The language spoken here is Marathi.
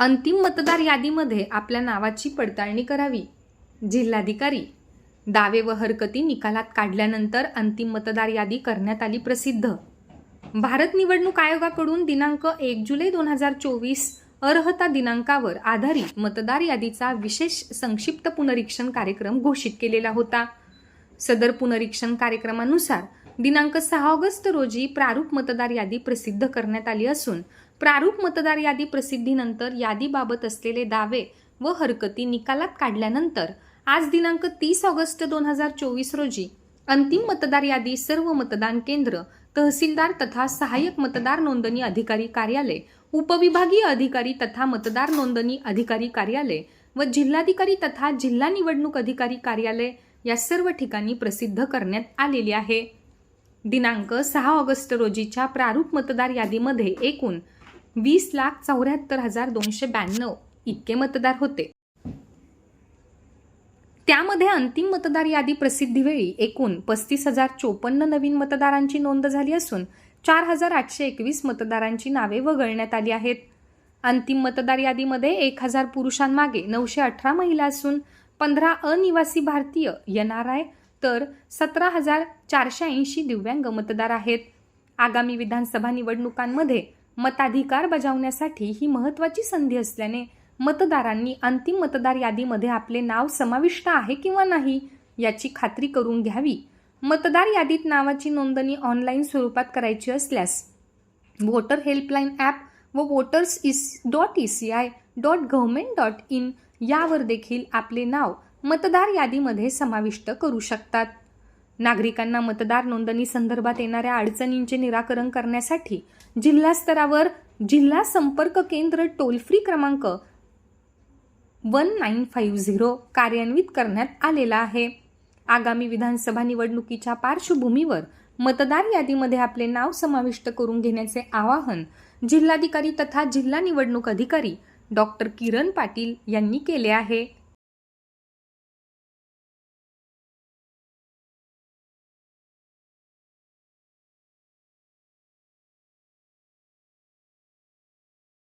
अंतिम मतदार यादीमध्ये आपल्या नावाची पडताळणी करावी. जिल्हाधिकारी दावे व हरकती निकालात काढल्यानंतर अंतिम मतदार यादी करण्यात आली प्रसिद्ध. भारत निवडणूक आयोगाकडून दिनांक एक जुलै दोन हजार चोवीस अर्हता दिनांकावर आधारित मतदार यादीचा विशेष संक्षिप्त पुनरीक्षण कार्यक्रम घोषित केलेला होता. सदर पुनरीक्षण कार्यक्रमानुसार दिनांक सहा ऑगस्ट रोजी प्रारूप मतदार यादी प्रसिद्ध करण्यात आली असून प्रारूप मतदार यादी प्रसिद्धीनंतर यादीबाबत असलेले दावे व हरकती निकालात काढल्यानंतर आज दिनांक तीस ऑगस्ट दोन हजार चोवीस रोजी अंतिम मतदार यादी सर्व मतदान केंद्र तहसीलदार तथा सहाय्यक मतदार नोंदणी अधिकारी कार्यालय उपविभागीय अधिकारी तथा मतदार नोंदणी अधिकारी कार्यालय व जिल्हाधिकारी तथा जिल्हा निवडणूक अधिकारी कार्यालय या सर्व ठिकाणी प्रसिद्ध करण्यात आलेली आहे. दिनांक सहा ऑगस्ट रोजीच्या प्रारूप मतदार यादीमध्ये एकूण वीस लाख चौऱ्याहत्तर हजार दोनशे ब्याण्णव इतके मतदार होते. त्यामध्ये अंतिम मतदार यादी प्रसिद्धीवेळी एकूण पस्तीस हजार चोपन्न नवीन मतदारांची नोंद झाली असून चार हजार आठशे एकवीस मतदारांची नावे वगळण्यात आली आहेत. अंतिम मतदार यादीमध्ये एक हजार पुरुषांमागे नऊशे अठरा महिला असून पंधरा अनिवासी भारतीय एन आर आय तर सतरा हजार चारशे ऐंशी दिव्यांग मतदार आहेत. आगामी विधानसभा निवडणुकांमध्ये मताधिकार बजावण्यासाठी ही महत्त्वाची संधी असल्याने मतदारांनी अंतिम मतदार यादीमध्ये आपले नाव समाविष्ट आहे किंवा नाही याची खात्री करून घ्यावी. मतदार यादीत नावाची नोंदणी ऑनलाईन स्वरूपात करायची असल्यास वोटर हेल्पलाईन ॲप व voters is dot E C I dot government dot in यावर देखील आपले नाव मतदार यादीमध्ये समाविष्ट करू शकतात. नागरिकांना मतदार नोंदणी संदर्भात येणाऱ्या अडचणींचे निराकरण करण्यासाठी जिल्हा स्तरावर जिल्हा संपर्क केंद्र टोल फ्री क्रमांक वन नाईन फाईव्ह झिरो कार्यान्वित करण्यात आलेला आहे. आगामी विधानसभा निवडणुकीच्या पार्श्वभूमीवर मतदार यादीमध्ये आपले नाव समाविष्ट करून घेण्याचे आवाहन जिल्हाधिकारी तथा जिल्हा निवडणूक अधिकारी डॉक्टर किरण पाटील यांनी केले आहे.